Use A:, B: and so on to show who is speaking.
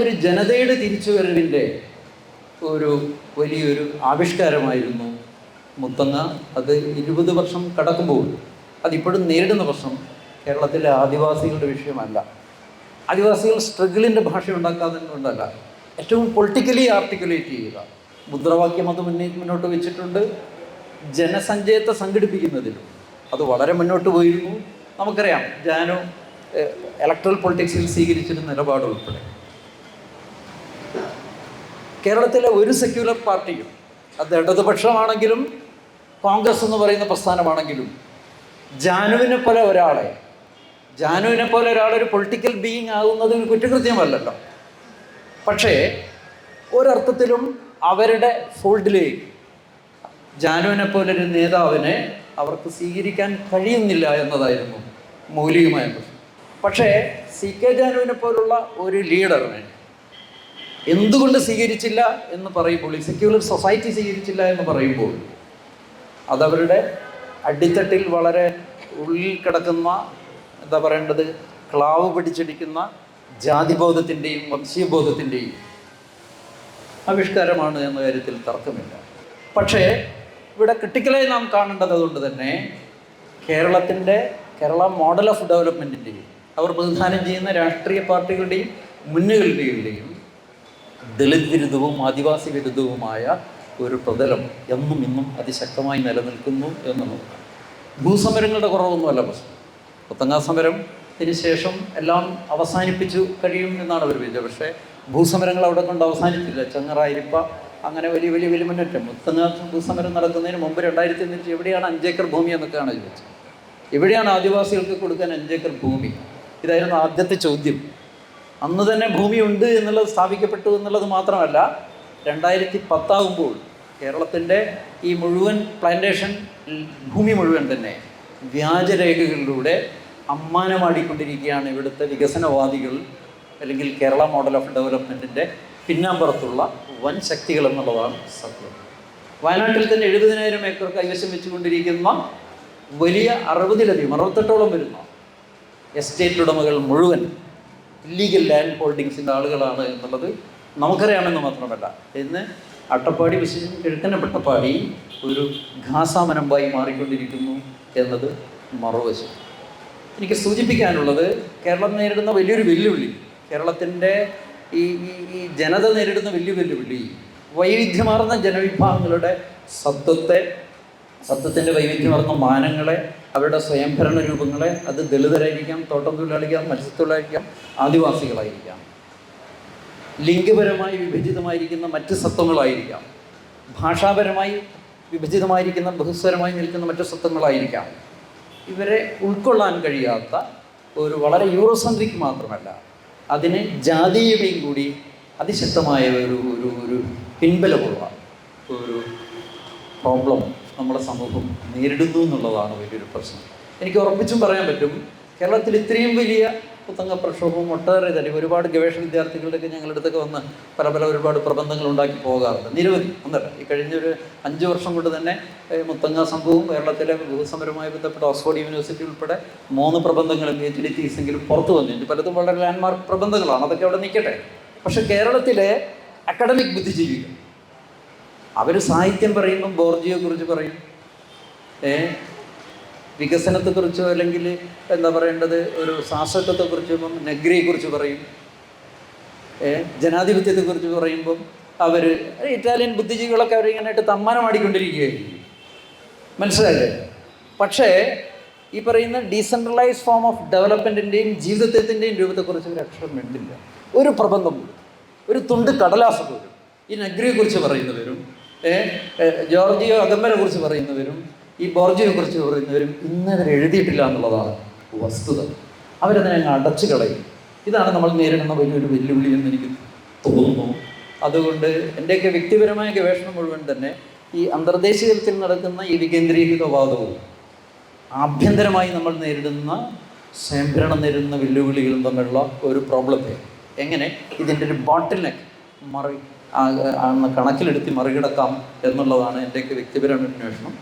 A: ഒരു ജനതയുടെ തിരിച്ചുവരവിന്റെ ഒരു വലിയൊരു ആവിഷ്കാരമായിരുന്നു മുത്തങ്ങ. അത് ഇരുപത് വർഷം കടക്കുമ്പോൾ അതിപ്പോഴും നേരിടുന്ന പ്രശ്നം കേരളത്തിലെ ആദിവാസികളുടെ വിഷയമല്ല. ആദിവാസികൾ സ്ട്രഗിളിന്റെ ഭാഷ ഉണ്ടാക്കാതെ കൊണ്ടല്ല ഏറ്റവും പൊളിറ്റിക്കലി ആർട്ടിക്കുലേറ്റ് ചെയ്യുക. മുദ്രാവാക്യം അത് മുന്നേ മുന്നോട്ട് വെച്ചിട്ടുണ്ട്. ജനസഞ്ചയത്തെ സംഘടിപ്പിക്കുന്നതിലും അത് വളരെ മുന്നോട്ട് പോയിരുന്നു. നമുക്കറിയാം ജാനു ഇലക്ട്രൽ പൊളിറ്റിക്സിൽ സ്വീകരിച്ചിരുന്ന നിലപാട് ഉൾപ്പെടെ കേരളത്തിലെ ഒരു സെക്യുലർ പാർട്ടിയും അത് ഇടതുപക്ഷമാണെങ്കിലും കോൺഗ്രസ് എന്ന് പറയുന്ന പ്രസ്ഥാനമാണെങ്കിലും ജാനുവിനെ പോലെ ഒരാളെ ജാനുവിനെ പോലെ ഒരാളൊരു പൊളിറ്റിക്കൽ ബീയിങ് ആകുന്നത് കുറ്റകൃത്യമല്ലല്ലോ. പക്ഷേ ഒരർത്ഥത്തിലും അവരുടെ ഫോൾഡിലേക്ക് ജാനുവിനെ പോലൊരു നേതാവിനെ അവർക്ക് സ്വീകരിക്കാൻ കഴിയുന്നില്ല എന്നതായിരുന്നു മൗലികമായ പ്രശ്നം. പക്ഷേ സി കെ ജാനുവിനെ പോലുള്ള ഒരു ലീഡറിനെ എന്തുകൊണ്ട് സ്വീകരിച്ചില്ല എന്ന് പറയുമ്പോൾ ഈ സെക്യുലർ സൊസൈറ്റി സ്വീകരിച്ചില്ല എന്ന് പറയുമ്പോൾ അതവരുടെ അടിത്തട്ടിൽ വളരെ ഉള്ളിൽ കിടക്കുന്ന എന്താ പറയേണ്ടത് ക്ലാവ് പിടിച്ചടിക്കുന്ന ജാതിബോധത്തിന്റെയും വംശീയബോധത്തിന്റെയും ആവിഷ്കാരമാണ് എന്ന കാര്യത്തിൽ തർക്കമില്ല. പക്ഷേ ഇവിടെ ക്രിട്ടിക്കലായി നാം കാണേണ്ടത് അതുകൊണ്ട് തന്നെ കേരളത്തിന്റെ കേരള മോഡൽ ഓഫ് ഡെവലപ്മെന്റിന്റെയും അവർ പ്രതിദാനം ചെയ്യുന്ന രാഷ്ട്രീയ പാർട്ടികളുടെയും മുന്നുകളുടെയും ദളിത് വിരുദ്ധവും ആദിവാസി വിരുദ്ധവുമായ ഒരു പ്രതലം എന്നും ഇന്നും അതിശക്തമായി നിലനിൽക്കുന്നു എന്നുള്ളതാണ് ഭൂസമരങ്ങളുടെ കുറവൊന്നുമല്ല പ്രശ്നം. പത്തങ്ങാ സമരത്തിന് ശേഷം എല്ലാം അവസാനിപ്പിച്ചു കഴിയും എന്നാണ് അവർ വിചാരിച്ചത് പക്ഷേ ഭൂസമരങ്ങൾ അവിടെ കൊണ്ട് അവസാനിച്ചില്ല. ചെങ്ങറായിരിപ്പ അങ്ങനെ വലിയ വലിയ വലിയ മുന്നേറ്റം. മുത്തങ്ങ ഭൂസമരം നടക്കുന്നതിന് മുമ്പ് രണ്ടായിരത്തി അഞ്ചിൽ എവിടെയാണ് അഞ്ചേക്കർ ഭൂമി എന്നൊക്കെയാണ് ചോദിച്ചത്. എവിടെയാണ് ആദിവാസികൾക്ക് കൊടുക്കാൻ അഞ്ചേക്കർ ഭൂമി? ഇതായിരുന്നു ആദ്യത്തെ ചോദ്യം. അന്ന് തന്നെ ഭൂമിയുണ്ട് എന്നുള്ളത് സ്ഥാപിക്കപ്പെട്ടു എന്നുള്ളത് മാത്രമല്ല രണ്ടായിരത്തി പത്താകുമ്പോൾ കേരളത്തിന്റെ ഈ മുഴുവൻ പ്ലാന്റേഷൻ ഭൂമി മുഴുവൻ തന്നെ വ്യാജരേഖകളിലൂടെ അമ്മാനമാടിക്കൊണ്ടിരിക്കുകയാണ് ഇവിടുത്തെ വികസനവാദികൾ അല്ലെങ്കിൽ കേരള മോഡൽ ഓഫ് ഡെവലപ്മെന്റിന്റെ പിന്നാമ്പുറത്തുള്ള വൻ ശക്തികൾ എന്നുള്ളതാണ് സത്യം. വയനാട്ടിൽ തന്നെ എഴുപതിനായിരം ഏക്കർ കൈവശം വെച്ചുകൊണ്ടിരിക്കുന്ന വലിയ അറുപതിലധികം അറുപത്തെട്ടോളം വരുന്ന എസ്റ്റേറ്റ് ഉടമകൾ മുഴുവൻ ഇല്ലീഗൽ ലാൻഡ് ഹോൾഡിങ്സിന്റെ ആളുകളാണ് എന്നുള്ളത് നമുക്കറിയാമെന്ന് മാത്രമല്ല. ഇന്ന് അട്ടപ്പാടി വിശേഷം കിഴക്കൻ ഒരു ഘാസാമനമ്പായി മാറിക്കൊണ്ടിരിക്കുന്നു എന്നത് മറുവശം. എനിക്ക് സൂചിപ്പിക്കാനുള്ളത് കേരളം നേരിടുന്ന വലിയൊരു വെല്ലുവിളി കേരളത്തിന്റെ ഈ ഈ ജനത നേരിടുന്ന വലിയ വെല്ലുവിളി വൈവിധ്യമാർന്ന ജനവിഭാഗങ്ങളുടെ സത്വത്തെ സത്വത്തിന്റെ വൈവിധ്യമാർന്ന മാനങ്ങളെ അവരുടെ സ്വയംഭരണ രൂപങ്ങളെ അത് ദളിതരായിരിക്കാം തോട്ടം തൊഴിലാളിക്കാം മത്സ്യത്തൊഴിലാളിക്കാം ആദിവാസികളായിരിക്കാം. ലിംഗപരമായി വിഭജിതമായിരിക്കുന്ന മറ്റ് സത്വങ്ങളായിരിക്കാം. ഭാഷാപരമായി വിഭജിതമായിരിക്കുന്ന ബഹുസ്വരമായി നിൽക്കുന്ന മറ്റു സത്വങ്ങളായിരിക്കാം. ഇവരെ ഉൾക്കൊള്ളാൻ കഴിയാത്ത ഒരു വളരെ യൂറോസെൻട്രിക് മാത്രമല്ല അതിന് ജാതീയതയും കൂടി അതിശക്തമായ ഒരു ഒരു ഒരു പിൻബലമുള്ള ഒരു പ്രോബ്ലം നമ്മുടെ സമൂഹം നേരിടുന്നു എന്നുള്ളതാണ് വലിയൊരു പ്രശ്നം. എനിക്ക് ഉറപ്പിച്ചും പറയാൻ പറ്റും കേരളത്തിൽ ഇത്രയും വലിയ പുത്തങ്ങ പ്രക്ഷോഭം ഒട്ടേറെ തന്നെ ഒരുപാട് ഗവേഷണ വിദ്യാർത്ഥികളുടെയൊക്കെ അടുത്തൊക്കെ വന്ന് പല പല ഒരുപാട് പ്രബന്ധങ്ങൾ ഉണ്ടാക്കി പോകാറുണ്ട്. നിരവധി ഒന്നല്ല ഈ കഴിഞ്ഞൊരു അഞ്ച് വർഷം കൊണ്ട് തന്നെ മുത്തങ്ങ സംഭവവും കേരളത്തിലെ ഭൂസമരവുമായി ബന്ധപ്പെട്ട ഓക്സ്ഫോർഡ് യൂണിവേഴ്സിറ്റി ഉൾപ്പെടെ മൂന്ന് പ്രബന്ധങ്ങളും പി എച്ച് ഡി തീസെങ്കിലും പുറത്തു വന്നിട്ടുണ്ട് പലതും വളരെ ലാൻഡ്മാർക്ക് പ്രബന്ധങ്ങളാണ് അതൊക്കെ അവിടെ നിൽക്കട്ടെ. പക്ഷേ കേരളത്തിലെ അക്കാഡമിക് ബുദ്ധിജീവികൾ അവർ സാഹിത്യം പറയുമ്പം ബോർജിയെ കുറിച്ച് പറയും. ഏ? വികസനത്തെക്കുറിച്ചോ അല്ലെങ്കിൽ എന്താ പറയേണ്ടത്? ഒരു ശാസ്ത്രത്വത്തെക്കുറിച്ച് നെഗ്രിയെ കുറിച്ച് പറയും. ഏ? ജനാധിപത്യത്തെക്കുറിച്ച് പറയുമ്പം അവർ ഇറ്റാലിയൻ ബുദ്ധിജീവികളൊക്കെ അവരിങ്ങനെയായിട്ട് തമ്മാനമാടിക്കൊണ്ടിരിക്കുകയായിരിക്കും മനസ്സിലായില്ലേ? പക്ഷേ ഈ പറയുന്ന ഡീസെൻട്രലൈസ് ഫോം ഓഫ് ഡെവലപ്മെന്റിന്റെയും ജീവിതത്തിന്റെയും രൂപത്തെക്കുറിച്ച് ഒരു അക്ഷരം വേണ്ടില്ല ഒരു പ്രബന്ധം ഒരു തുണ്ട് കടലാസ് പോലും ഈ നഗ്രിയെക്കുറിച്ച് പറയുന്നവരും ജോർജിയോ അകമ്പനെ കുറിച്ച് പറയുന്നവരും ഈ ബോർജിയെ കുറിച്ച് പറയുന്നവരും ഇന്നവരെ എഴുതിയിട്ടില്ല എന്നുള്ളതാണ് വസ്തുത. അവരതിനെ അങ്ങ് അടച്ചു കളയും. ഇതാണ് നമ്മൾ നേരിടുന്ന വലിയൊരു വെല്ലുവിളി എന്ന് എനിക്ക് തോന്നുന്നു. അതുകൊണ്ട് എന്റെയൊക്കെ വ്യക്തിപരമായ ഗവേഷണം മുഴുവൻ തന്നെ ഈ അന്തർദേശീയത്തിൽ നടക്കുന്ന ഈ വികേന്ദ്രീകൃതവാദവും ആഭ്യന്തരമായി നമ്മൾ നേരിടുന്ന സ്വയംഭരണം നേരിടുന്ന വെല്ലുവിളികളും തമ്മിലുള്ള ഒരു പ്രോബ്ലത്തെ എങ്ങനെ ഇതിന്റെ ഒരു ബോട്ടിൽ നെക്ക് മറി കണക്കിലെടുത്ത് മറികടക്കാം എന്നുള്ളതാണ് എന്റെയൊക്കെ വ്യക്തിപരമായ അന്വേഷണം.